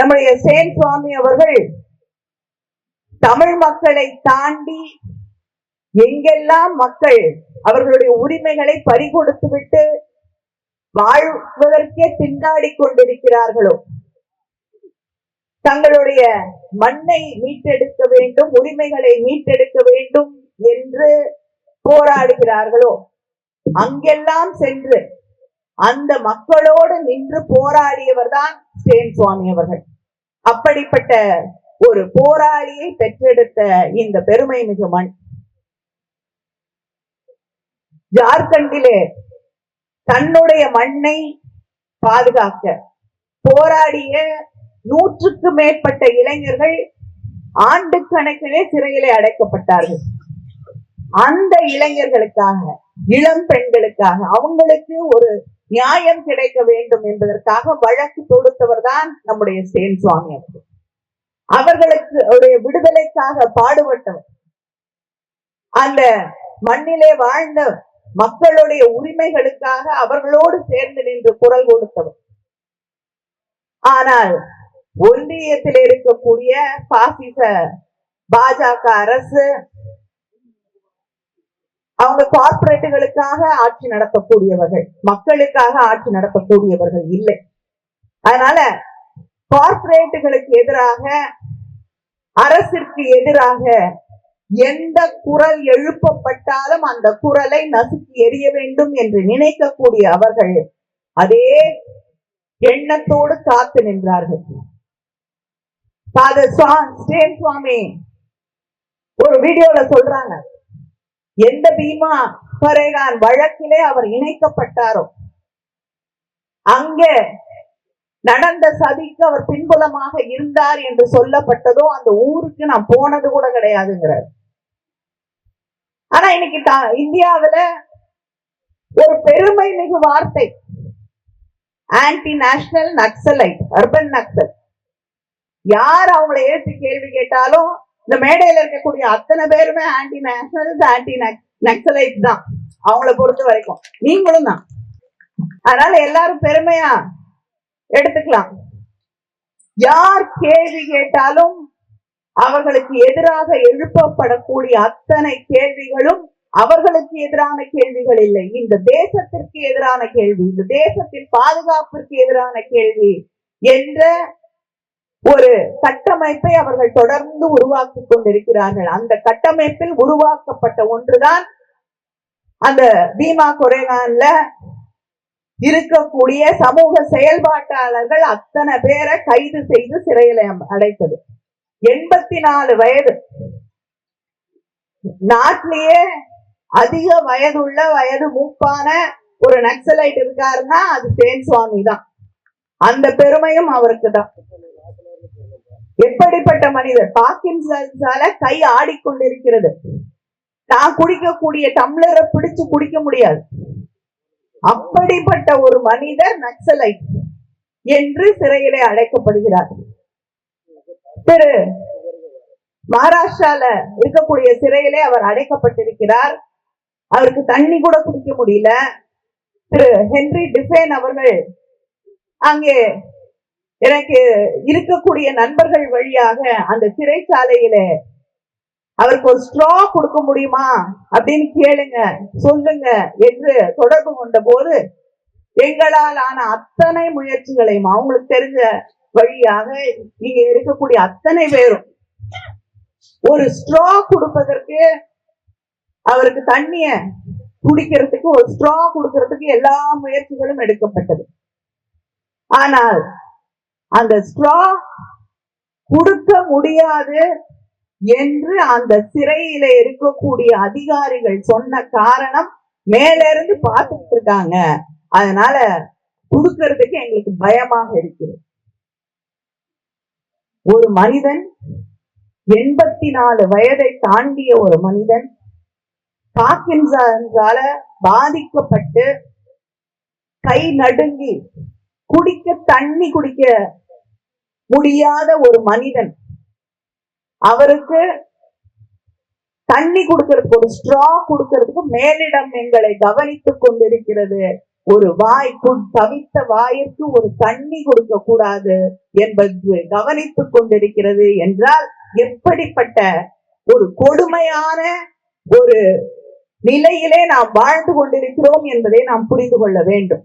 நம்முடைய சேன் சுவாமி அவர்கள் தமிழ் மக்களை தாண்டி எங்கெல்லாம் மக்கள் அவர்களுடைய உரிமைகளை பறிகொடுத்து விட்டு வாழ்வதற்கே திண்டாடி கொண்டிருக்கிறார்களோ? தங்களுடைய மண்ணை மீட்டெடுக்க வேண்டும் உரிமைகளை மீட்டெடுக்க வேண்டும் என்று போராடுகிறார்களோ? அங்கெல்லாம் சென்று அந்த மக்களோடு நின்று போராடியவர் தான் சேன் சுவாமி அவர்கள். அப்படிப்பட்ட ஒரு போராளியை பெற்றெடுத்த இந்த பெருமை மிகு மண். ஜார்க்கண்டிலே தன்னுடைய மண்ணை பாதுகாக்க போராடிய நூற்றுக்கு மேற்பட்ட இளைஞர்கள் ஆண்டு கணக்கிலே சிறையிலே அடைக்கப்பட்டார்கள். அந்த இளைஞர்களுக்காக இளம் பெண்களுக்காக அவங்களுக்கு ஒரு நியாயம் கிடைக்க வேண்டும் என்பதற்காக வழக்கு தொடுத்தவர் தான் நம்முடைய சேன் சுவாமி அவர்கள். அவர்களுக்கு அவருடைய விடுதலைக்காக பாடுபட்டவர். அந்த மண்ணிலே வாழ்ந்த மக்களுடைய உரிமைகளுக்காக அவர்களோடு சேர்ந்து நின்று குரல் கொடுத்தவர். ஆனால் ஒன்றியத்தில் இருக்கக்கூடிய பாசிச பாஜக அரசு அவங்க கார்பரேட்டுகளுக்காக ஆட்சி நடத்தக்கூடியவர்கள் மக்களுக்காக ஆட்சி நடத்தக்கூடியவர்கள் இல்லை. அதனால கார்பரேட்டுகளுக்கு எதிராக அரசிற்கு எதிராக எந்த குரல் எழுப்பப்பட்டாலும் அந்த குரலை நசுக்கி எறிய வேண்டும் என்று நினைக்கக்கூடிய அவர்கள் அதே எண்ணத்தோடு காத்து நின்றார்கள். ஃபாதர் ஸ்டேன் சுவாமி ஒரு வீடியோல சொல்றாங்க. எந்த பீமா பரேகான் வழக்கிலே அவர் இணைக்கப்பட்டாரோ? அங்கே நடந்த சதிக்கு அவர் பின்புலமாக இருந்தார் என்று சொல்லப்பட்டதோ அந்த ஊருக்கு நான் போனது கூட கிடையாதுங்கிறார். ஆனா இன்னைக்கு தா- இந்தியாவுல ஒரு பெருமை மிகு வார்த்தை. Anti national Naxalite urban Naxal யார் அவங்களை ஏற்று கேள்வி கேட்டாலும் இந்த மேடையில இருக்கக்கூடிய அத்தனை பேருமே ஆன்டி நேஷனல்ஸ் ஆன்டி நக்சலைட் தான். அவங்கள பொறுத்த வரைக்கும். நீங்களும் தான். அதனால எல்லாரும் பெருமையா எடுத்துக்கலாம். யார் கேள்வி கேட்டாலும் அவர்களுக்கு எதிராக எழுப்பப்படக்கூடிய அத்தனை கேள்விகளும் அவர்களுக்கு எதிரான கேள்விகள் இல்லை. இந்த தேசத்திற்கு எதிரான கேள்வி இந்த தேசத்தின் பாதுகாப்பிற்கு எதிரான கேள்வி என்ற ஒரு கட்டமைப்பை அவர்கள் தொடர்ந்து உருவாக்கி கொண்டிருக்கிறார்கள். அந்த கட்டமைப்பில் உருவாக்கப்பட்ட ஒன்றுதான் அந்த பீமா கொரேகான்ல இருக்கக்கூடிய சமூக செயல்பாட்டாளர்கள் அத்தனை பேரை கைது செய்து சிறையில அடைத்தது. எண்பத்தி நாலு வயது. நாட்டிலேயே அதிக வயதுள்ள வயது மூப்பான ஒரு நக்சலைட் இருக்காருன்னா அது சேன் சுவாமி தான் அந்த பெருமையும் அவருக்கு தான் எப்படிப்பட்ட மனிதர்? பாக்கின்சால கை ஆடிக்கொண்டிருக்கிறது. நான் குடிக்கக்கூடிய டம்ளரை பிடிச்சு குடிக்க முடியாது. அப்படிப்பட்ட ஒரு மனிதர் நக்சலைட் என்று சிறையிலே அழைக்கப்படுகிறார். திரு மகாராஷ்டிரால இருக்கக்கூடிய சிறையிலே அவர் அடைக்கப்பட்டிருக்கிறார். அவருக்கு தண்ணி கூட குடிக்க முடியல. திரு ஹென்றி டிஃபேன் அவர்கள் அங்கே எனக்கு இருக்கக்கூடிய நண்பர்கள் வழியாக அந்த சிறைச்சாலையில அவருக்கு ஒரு ஸ்ட்ரா கொடுக்க முடியுமா அப்படின்னு கேளுங்க சொல்லுங்க என்று தொடர்பு கொண்ட போது எங்களால் ஆன அத்தனை முயற்சிகளையும் அவங்களுக்கு தெரிஞ்ச வழியாக இங்க இருக்கக்கூடிய அத்தனை பேரும் ஒரு ஸ்ட்ரா கொடுப்பதற்கு அவருக்கு தண்ணிய குடிக்கிறதுக்கு ஒரு ஸ்ட்ரா கொடுக்கறதுக்கு எல்லா முயற்சிகளும் எடுக்கப்பட்டது. ஆனால் அந்த ஸ்ட்ரா கொடுக்க முடியாது என்று அந்த சிறையில இருக்கக்கூடிய அதிகாரிகள் சொன்ன காரணம் மேல இருந்து பார்த்துட்டு இருக்காங்க. அதனால கொடுக்கறதுக்கு எங்களுக்கு பயமாக இருக்கிறது. ஒரு மனிதன் எண்பத்தி நாலு வயதை தாண்டிய ஒரு மனிதன் பாக்கின்சால பாதிக்கப்பட்டு கை நடுங்கி குடிக்க தண்ணி குடிக்க முடியாத ஒரு மனிதன். அவருக்கு தண்ணி கொடுக்கறதுக்கு ஒரு ஸ்ட்ரா கொடுக்கறதுக்கு மேலிடம் எங்களை கவனித்துக் கொண்டிருக்கிறது. ஒரு வாய் தவித்த வாயிற்கு ஒரு தண்ணி கொடுக்க கூடாது என்பது கவனித்துக் கொண்டிருக்கிறது என்றால் எப்படிப்பட்ட ஒரு கொடுமையான ஒரு நிலையிலே நாம் வாழ்ந்து கொண்டிருக்கிறோம் என்பதை நாம் புரிந்து கொள்ள வேண்டும்.